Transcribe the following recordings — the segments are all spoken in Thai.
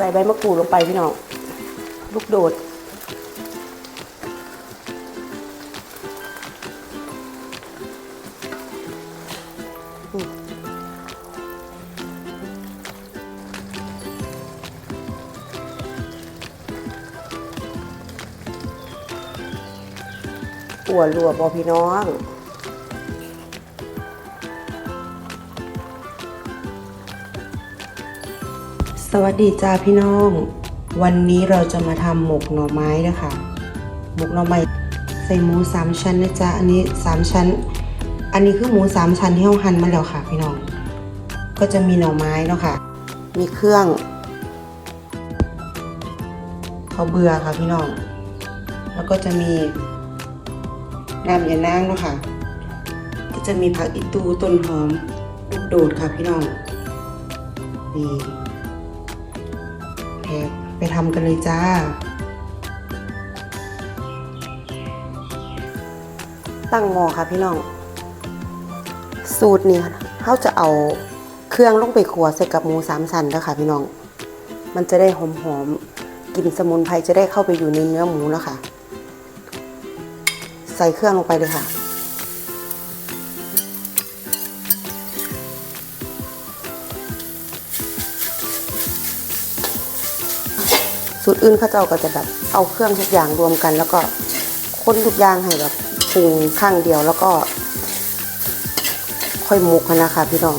ใส่ใบมะกรูดลงไปพี่น้องลูกโดดปัวรัวบอพี่น้อง วัสดีจ้าพี่น้อง วันนี้เราจะมาทำหมกหน่อไม้นะคะหมกหน่อไม้ใส่หมูสามชั้นนะจ๊ะอันนี้สามชั้น อันนี้คือหมูสามชั้นที่เราหั่นมาแล้วค่ะ พี่น้อง ก็จะมีหน่อไม้เนาะค่ะ มีเครื่องข้าวเบื่อค่ะพี่น้อง แล้วก็จะมีน้ำยานางเนาะค่ะ ก็จะมีผักอีตูต้นหอมลูกโดดค่ะพี่น้องนี่ แพกไปทำกันเลยจ้า ตั้งหม้อค่ะพี่น้อง สูตรนี้เขาจะเอาเครื่องลงไปขัวใส่กับหมูสามสันแล้วค่ะพี่น้อง มันจะได้หอมๆกลิ่นสมุนไพรจะได้เข้าไปอยู่ในเนื้อหมูแล้วค่ะ ใส่เครื่องลงไปเลยค่ะ สูตรอื่นเขาเจ้าก็จะแบบเอาเครื่องทุกอย่างรวมกัน แล้วก็คนทุกอย่างให้แบบปรุงข้างเดียวแล้วก็ ค่อยหมุกนะคะพี่น้อง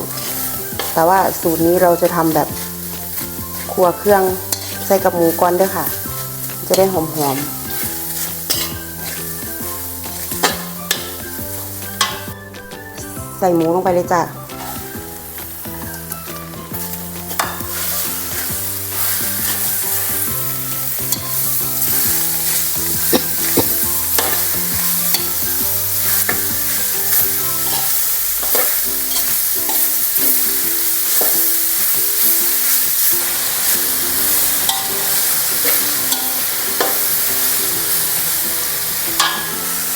แต่ว่าสูตรนี้เราจะทำแบบครัวเครื่องใส่กับหมูก่อนด้วยค่ะ จะได้หอมๆใส่หมูลงไปเลยจ้ะ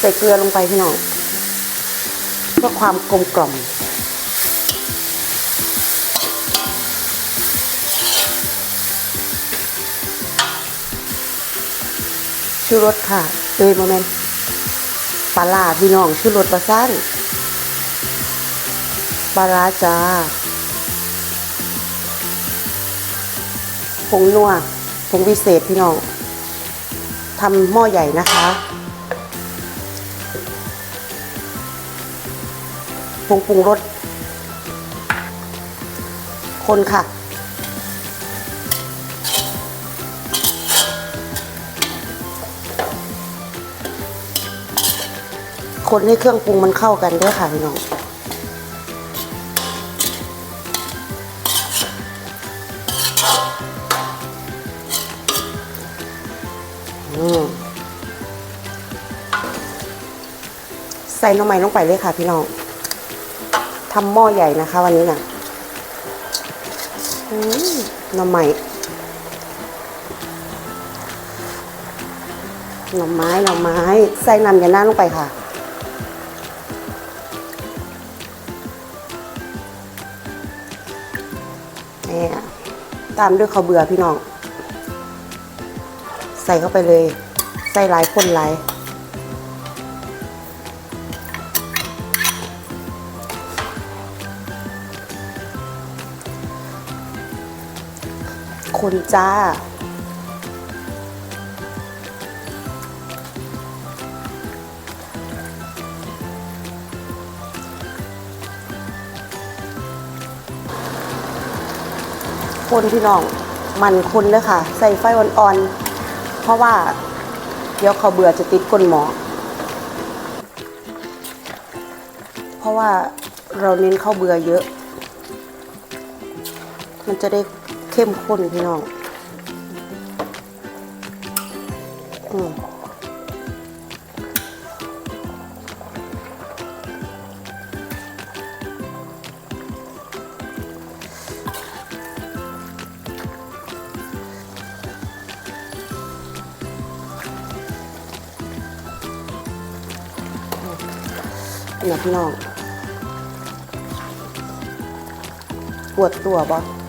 ส่เกลือลงไปพี่น้องเพื่อความกลมกล่อมชูรสค่ะเอ้ยโมเมนต์ปลาร้าพี่น้องชูรสปลาสั้นปลาราจ้าผงนัวผงวิเศษพี่น้องทำหม้อใหญ่นะคะ งปรุงรสคนค่ะ คนให้เครื่องปรุงมันเข้ากันด้วยค่ะพี่น้องใส่หน้ำมันลงไปเลยค่ะพี่น้อง ทำหม้อใหญ่นะคะ วันนี้น่ะหน่อไม้หน่อไม้หน่อไม้ใส่น้ำยาน้าลงไปค่ะนี่ตามด้วยข้าวเบื่อพี่น้อง ใส่เข้าไปเลย ใส่หลายคนหลาย คนจ้า คนพี่น้องมันคนเลยค่ะ ใส่ไฟอ่อนๆ เพราะว่า เดี๋ยวเขาวเบื่อจะติดก้นหมอ เพราะว่าเราเน้นข้าวเบื่อเยอะ มันจะได้ เข้มข้นพี่น้องอืมเนี่ยพี่น้องปวดตัวบ่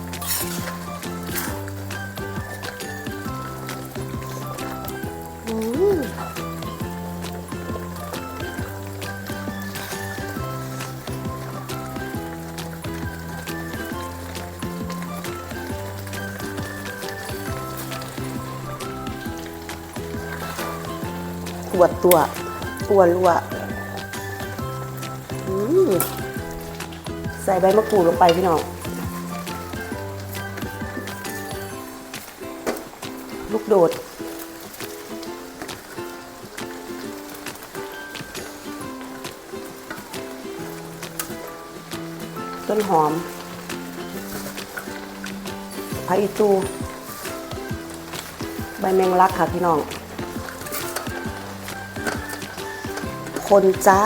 ตรวจตัวตัวรัวใส่ใบมะกรูดลงไปพี่น้อง ลูกโดด ต้นหอมผักอีตู ใบแมงลักค่ะพี่น้อง คนจ้า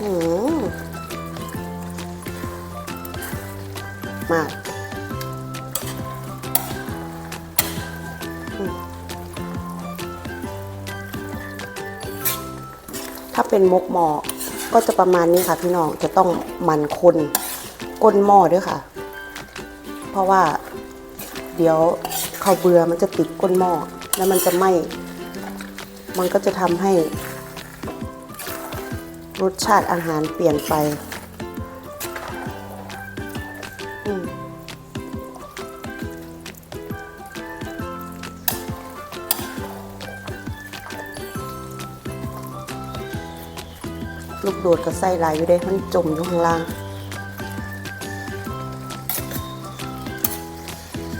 อืม มา ถ้าเป็นมกหม้อก็จะประมาณนี้ค่ะพี่น้องจะต้องมันคนก้นหม้อด้วยค่ะ เพราะว่าเดี๋ยวข้าวเบือมันจะติดก้นหม้อแล้วมันจะไหม้มันก็จะทำให้รสชาติอาหารเปลี่ยนไป ลูกโดดกับไส้ลายอยู่ได้มันจมอยู่ข้างล่าง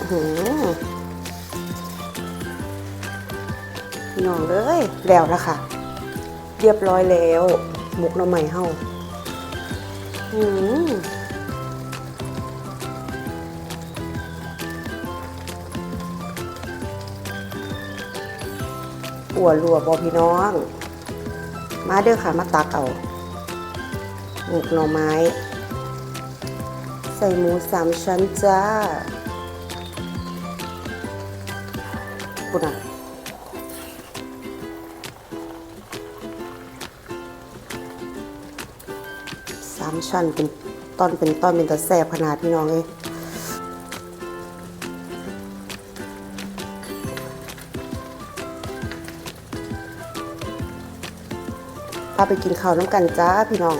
อื้อหือพี่น้องเลยแล้วนะคะเรียบร้อยแล้วหมกหน่อไม้เฮาอืมปัวรัวบอพี่น้อง มาเด้อค่ะ มาตักเอา หมกหน่อไม้ ใส่หมูสามชั้นจ้าปุ่นอะสามชั้นเป็นตอนเป็นตอนเป็นตะแสบขนาดพี่น้องเลยพาไปกินข้าวน้ำกันจ้าพี่น้อง